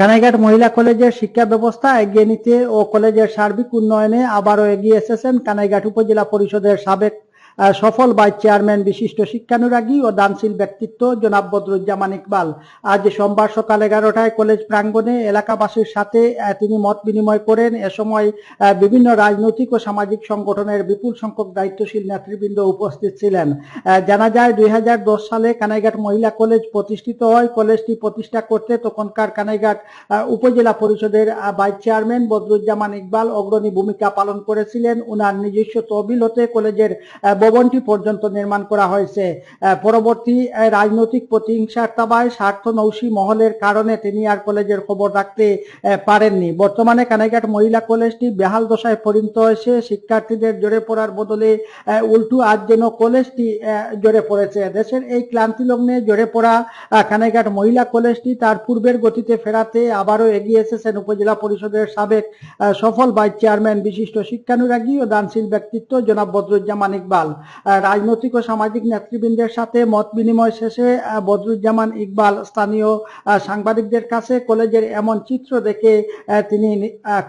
কানাইঘাট মহিলা কলেজের শিক্ষা ব্যবস্থা এগিয়ে নিতে ও কলেজের সার্বিক উন্নয়নে আবারও এগিয়ে এসেছেন কানাইঘাট উপজেলা পরিষদের সাবেক সফল ভাইস চেয়ারম্যান, বিশিষ্ট শিক্ষানুরাগী ও দানশীল ব্যক্তিত্ব জনাব বদরুজ্জামান ইকবাল। আজ সোমবার সকাল এগারোটায় কলেজ প্রাঙ্গণে এলাকাবাসীর সাথে তিনি মত বিনিময় করেন। এ সময় বিভিন্ন রাজনৈতিক ও সামাজিক সংগঠনের বিপুল সংখ্যক দায়িত্বশীল নেতৃবৃন্দ উপস্থিত ছিলেন। জানা যায়, দুই হাজার দশ সালে কানাইঘাট মহিলা কলেজ প্রতিষ্ঠিত হয়। কলেজটি প্রতিষ্ঠা করতে তখনকার কানাইঘাট উপজেলা পরিষদের ভাইস চেয়ারম্যান বদরুজ্জামান ইকবাল অগ্রণী ভূমিকা পালন করেছিলেন। উনার নিজস্ব তহবিল হতে কলেজের ভবনটি পর্যন্ত নির্মাণ করা হয়েছে। পরবর্তী রাজনৈতিক প্রতিহিংসার্তাবায় স্বার্থ নৌসী মহলের কারণে তিনি আর কলেজের খবর রাখতে পারেননি। বর্তমানে কানাইঘাট মহিলা কলেজটি বেহাল দশায় পরিণত হয়েছে। শিক্ষার্থীদের জড়ে পড়ার বদলে উল্টো আজ যেন কলেজটি জড়ে পড়েছে। দেশের এই ক্লান্তি লগ্নে জোরে পড়া কানাইঘাট মহিলা কলেজটি তার পূর্বের গতিতে ফেরাতে আবারও এগিয়ে এসেছেন উপজেলা পরিষদের সাবেক সফল ভাইস চেয়ারম্যান, বিশিষ্ট শিক্ষানুরাগী ও দানশীল ব্যক্তিত্ব জনাব বদরুজ্জামান ইকবাল। রাজনৈতিক ও সামাজিক নেতৃবৃন্দের সাথে মত বিনিময় শেষে বদরুজ্জামান ইকবাল স্থানীয় সাংবাদিকদের কাছে কলেজের এমন চিত্র দেখে তিনি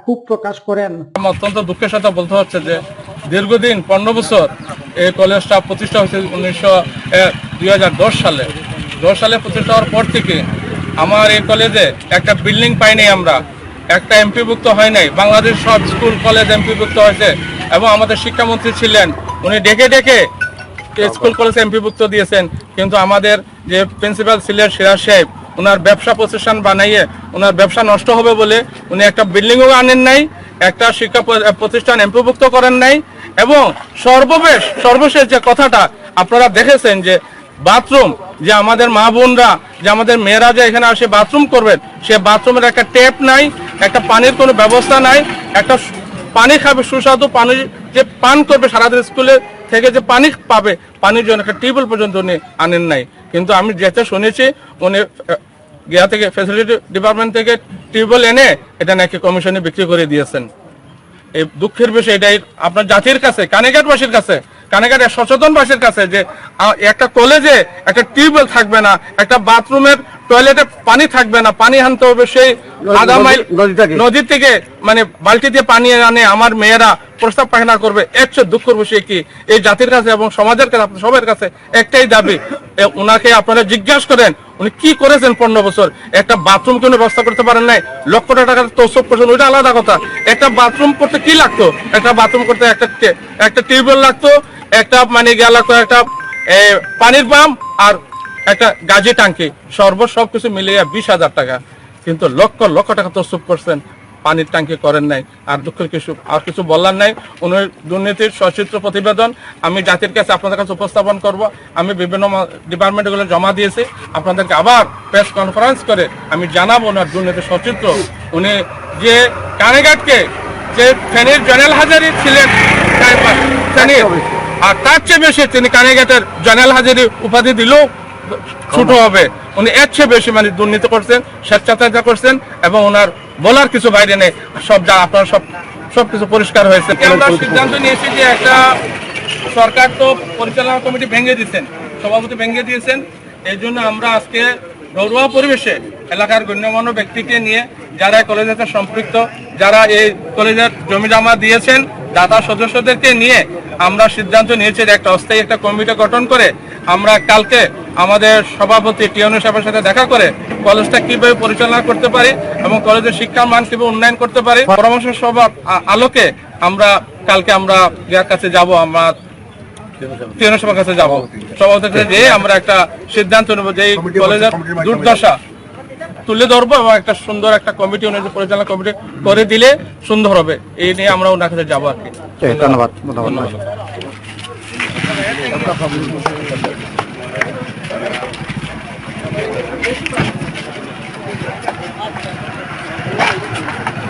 ক্ষোভ প্রকাশ করেন। অত্যন্ত দুঃখের সাথে বলতে হচ্ছে যে দীর্ঘদিন, পনেরো বছর এই কলেজটা প্রতিষ্ঠা হয়েছে উনিশশো দুই সালে। দশ সালে প্রতিষ্ঠা হওয়ার পর থেকে আমার এই কলেজে একটা বিল্ডিং পাইনি আমরা। একটা এমপিভুক্ত হয় নাই। বাংলাদেশ সব স্কুল, কলেজ এমপিভুক্ত হয়েছে এবং আমাদের শিক্ষামন্ত্রী ছিলেন উনি ডেকে ডেকে স্কুল কলেজ এমপিভুক্ত দিয়েছেন। কিন্তু আমাদের যে প্রিন্সিপাল ছিলেন সিরাজ সাহেব ওনার ব্যবসা প্রতিষ্ঠান বানাইয়ে ওনার ব্যবসা নষ্ট হবে বলে উনি একটা বিল্ডিংও আনেন নাই একটা শিক্ষা প্রতিষ্ঠান এমপিভুক্ত করেন নাই এবং সর্বশেষ সর্বশেষ যে কথাটা আপনারা দেখেছেন যে বাথরুম যে আমাদের মা বোনরা যে আমাদের মেয়েরা যে এখানে আসে বাথরুম করবেন সে বাথরুমের একটা ট্যাপ নাই একটা পানির কোনো ব্যবস্থা নাই একটা পানি খাবে সুস্বাদু পানি যে পান করবে সারাদিন স্কুলে থেকে যে পানি পাবে, পানির জন্য একটা টিউবওয়েল পর্যন্ত উনি আনেন নাই। কিন্তু আমি যেটা শুনেছি, উনি গিয়া থেকে ফ্যাসিলিটি ডিপার্টমেন্ট থেকে টিউবওয়েল এনে এটা নাকি কমিশনে বিক্রি করে দিয়েছেন। এই দুঃখের বিষয় এটাই, আপনার জাতির কাছে, কানেঘাটবাসীর কাছে, কানেঘাটের সচেতনবাসীর কাছে যে একটা কলেজে একটা টিউবওয়েল থাকবে না, একটা বাথরুমের টয়লেটে পানি থাকবে না পানি আনতে হবে সেই আধা মাইল নদী থেকে। মানে বালতি দিয়ে পানি আনে আমার মেয়েরা প্রস্তাব পায়খানা করবে একশো দুঃখের সে কি? এই জাতির কাছে এবং সমাজের কাছে আপনার সবার কাছে একটাই দাবি ওনাকে আপনারা জিজ্ঞাসা করেন উনি কি করেছেন পনেরো বছর? একটা বাথরুম কোনো ব্যবস্থা করতে পারেন নাই? লক্ষ টাকা তোষক করছেন ওইটা আলাদা কথা। একটা বাথরুম করতে কি লাগতো? একটা বাথরুম করতে একটা একটা টিউবওয়েল লাগতো একটা মানে গিয়া লাগতো একটা পানির পাম্প আর একটা গাজি টাঙ্কি, সর্ব সব কিছু মিলিয়ে বিশ হাজার টাকা। কিন্তু লক্ষ লক্ষ টাকা তসুপ করছেন, পানির ট্যাঙ্কি করেন নাই, আর দুঃখের কিছু আর কিছু বলার নাই। উনি দুর্নীতির সচিত্র প্রতিবেদন, আমি জাতির কাছে আপনাদের কাছে উপস্থাপন করব। আমি বিভিন্ন ডিপার্টমেন্টগুলো জমা দিয়েছি। আপনাদেরকে আবার প্রেস কনফারেন্স করে আমি জানাব ওনার দুর্নীতির সচিত্র। উনি যে কানেঘাটকে যে ফেনীর জেনারেল হাজারি ছিলেন আর তার চেয়ে বেশি তিনি কানেঘাটের জেনারেল হাজারি উপাধি দিলেও ছোট হবে। উনি এর চেয়ে বেশি মানে দুর্নীতি করছেন স্বেচ্ছাচারিতা করছেন এবং ওনার বলার কিছু বাইরে নেই। সব যা আপনার সব সবকিছু পরিষ্কার হয়েছে। আমরা সিদ্ধান্ত নিয়েছি যে একটা সরকার তো পরিচালনা কমিটি ভেঙে দিয়েছেন সভাপতি ভেঙে দিয়েছেন। এই জন্য আমরা আজকে ঘরোয়া পরিবেশে এলাকার গণ্যমান্য ব্যক্তিকে নিয়ে যারা কলেজের সাথে সম্পৃক্ত যারা এই কলেজের জমি জমা দিয়েছেন দাতা সদস্যদেরকে নিয়ে আমরা সিদ্ধান্ত নিয়েছি যে একটা অস্থায়ী একটা কমিটি গঠন করে আমরা কালকে আমাদের সভাপতি টিয়নু সাহেবের সাথে দেখা করে কলেজটা কীভাবে পরিচালনা করতে পারি এবং কলেজের শিক্ষার মান কীভাবে উন্নয়ন করতে পারি পরামর্শ সভার আলোকে আমরা কালকে আমরা ইয়ার কাছে যাব আমরা টিয়নু সাহেবের কাছে যাব। সভাপতির কাছে যেয়ে আমরা একটা সিদ্ধান্ত নেব যে এই কলেজের দুর্দশা তুলে ধরবো এবং একটা সুন্দর একটা কমিটি অনুযায়ী পরিচালনা কমিটি করে দিলে সুন্দর হবে। এই নিয়ে আমরা ওনার কাছে যাব আর কি। ধন্যবাদ। ধন্যবাদ। Allah kabul etsin.